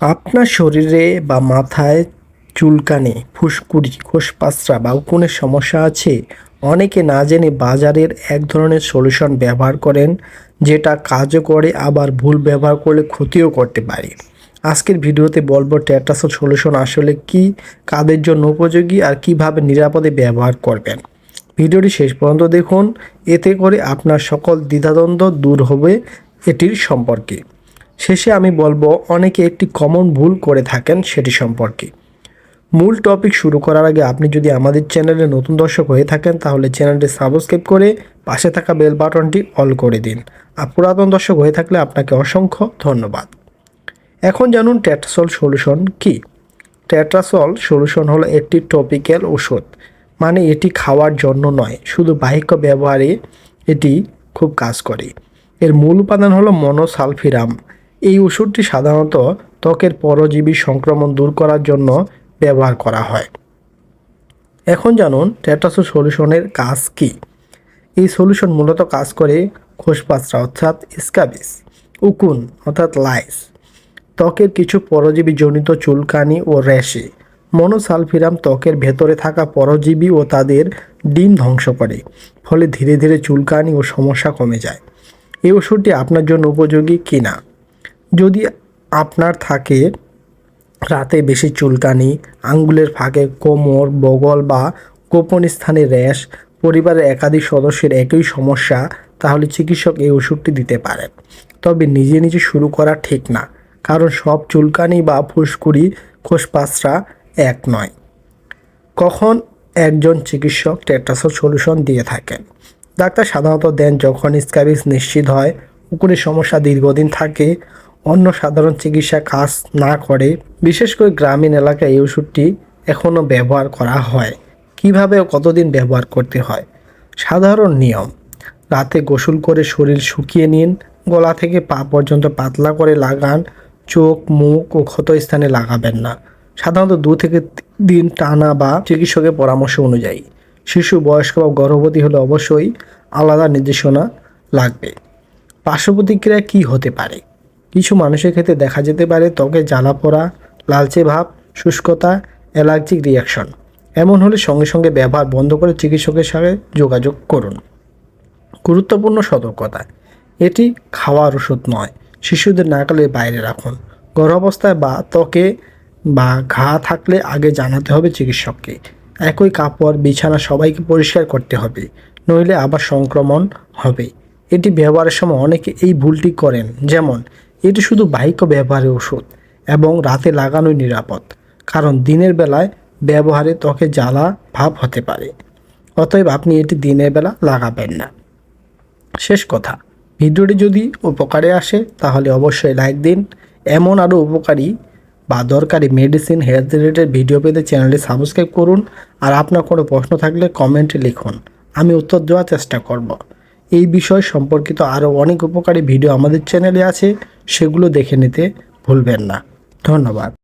আপনার শরীরে বা মাথায় চুলকানি, ফুসকুড়ি, খোসপাসরা বা উকুনের সমস্যা আছে? অনেকে না জেনে বাজারের এক ধরনের সলিউশন ব্যবহার করেন, যেটা কাজও করে, আবার ভুল ব্যবহার করলে ক্ষতিও করতে পারে। আজকের ভিডিওতে বলব ট্যাটাসল সলিউশন আসলে কি, কাদের জন্য উপযোগী, আর কীভাবে নিরাপদে ব্যবহার করবেন। ভিডিওটি শেষ পর্যন্ত দেখুন, এতে করে আপনার সকল দ্বিধাদ্বন্দ্ব দূর হবে এটির সম্পর্কে। শেষে আমি বলব, অনেকে একটি কমন ভুল করে থাকেন সেটি সম্পর্কে। মূল টপিক শুরু করার আগে আপনি যদি আমাদের চ্যানেলে নতুন দর্শক হয়ে থাকেন, তাহলে চ্যানেলটি সাবস্ক্রাইব করে পাশে থাকা বেল বাটনটি অল করে দিন। আর পুরাতন দর্শক হয়ে থাকলে আপনাকে অসংখ্য ধন্যবাদ। এখন জানুন ট্যাট্রাসল সলিউশন কি? ট্যাট্রাসল সলিউশন হলো একটি টপিক্যাল ওষুধ। মানে এটি খাওয়ার জন্য নয়, শুধু বাহিক্য ব্যবহারে এটি খুব কাজ করে। এর মূল উপাদান হলো মনোসালফিরাম এই ওষুধটি সাধারণত ত্বকের পরজীবী সংক্রমণ দূর করার জন্য ব্যবহার করা হয়। এখন জানুন ট্যাটাসো সলিউশনের কাজ কি? এই সলিউশন মূলত কাজ করে খোসপাসরা অর্থাৎ স্কাবিস উকুন অর্থাৎ লাইস, ত্বকের কিছু পরজীবী জনিত চুলকানি ও র্যাশে, মনোসালফিরাম ত্বকের ভেতরে থাকা পরজীবী ও তাদের ডিম ধ্বংস করে, ফলে ধীরে ধীরে চুলকানি ও সমস্যা কমে যায়। এই ওষুধটি আপনার জন্য উপযোগী কি না যদি আপনার থাকে রাতে বেশি চুলকানি, আঙ্গুলের ফাঁকে কোমর, বগল বা গোপন স্থানে র্যাশ, পরিবারের একাধিক সদস্যের একই সমস্যা, তাহলে চিকিৎসক এই ওষুধটি দিতে পারেন। তবে নিজে নিজে শুরু করা ঠিক না, কারণ সব চুলকানি বা ফুসকুড়ি খোসপাসরা এক নয়। কখন একজন চিকিৎসক টেট্রাসল সলিউশন দিয়ে থাকেন? ডাক্তার সাধারণত দেন যখন স্ক্যাবিস নিশ্চিত হয়, উকুনের সমস্যা দীর্ঘদিন থাকে অন্য সাধারণ চিকিৎসা কাজ না করে, বিশেষ করে গ্রামীণ এলাকায় এই ওষুধটি এখনও ব্যবহার করা হয়। কীভাবে ও কতদিন ব্যবহার করতে হয়? সাধারণ নিয়ম। রাতে গোসল করে শরীর শুকিয়ে নিন, গলা থেকে পা পর্যন্ত পাতলা করে লাগান, চোখ, মুখ ও ক্ষত স্থানে লাগাবেন না। সাধারণত দু থেকে দিন টানা বা চিকিৎসকের পরামর্শ অনুযায়ী। শিশু, বয়স্ক বা গর্ভবতী হলে অবশ্যই আলাদা নির্দেশনা লাগবে। পার্শ্ব প্রতিক্রিয়া কী হতে পারে? কিছু মানুষের ক্ষেত্রে দেখা যেতে পারে ত্বকে জ্বালা পোড়া, লালচে ভাব, শুষ্কতা, অ্যালার্জিক রিয়াকশন। এমন হলে সঙ্গে সঙ্গে ব্যবহার বন্ধ করে চিকিৎসকের সঙ্গে যোগাযোগ করুন। গুরুত্বপূর্ণ সতর্কতা। এটি খাওয়ার ওষুধ নয়, শিশুদের নাকালের বাইরে রাখুন। গর্ভাবস্থায় বা ত্বকে বা ঘা থাকলে আগে জানাতে হবে চিকিৎসককে। একই কাপড়, বিছানা সবাইকে পরিষ্কার করতে হবে, নইলে আবার সংক্রমণ হবে। এটি ব্যবহারের সময় অনেকে এই ভুলটি করেন। যেমন এটি শুধু বাহিক্য ব্যবহারে ওষুধ এবং রাতে লাগানোই নিরাপদ, কারণ দিনের বেলায় ব্যবহারে ত্বকে জ্বালা ভাব হতে পারে। অতএব আপনি এটি দিনের বেলা লাগাবেন না। শেষ কথা, ভিডিওটি যদি উপকারে আসে, তাহলে অবশ্যই লাইক দিন। এমন আরও উপকারী বা দরকারি মেডিসিন, হেলথ রিলেটেড ভিডিও পেতে চ্যানেলটি সাবস্ক্রাইব করুন। আর আপনার কোনো প্রশ্ন থাকলে কমেন্টে লিখুন। আমি উত্তর দেওয়ার চেষ্টা করব। এই বিষয় সম্পর্কিত আরও অনেক উপকারী ভিডিও আমাদের চ্যানেলে আছে, সেগুলো দেখে নিতে ভুলবেন না। ধন্যবাদ।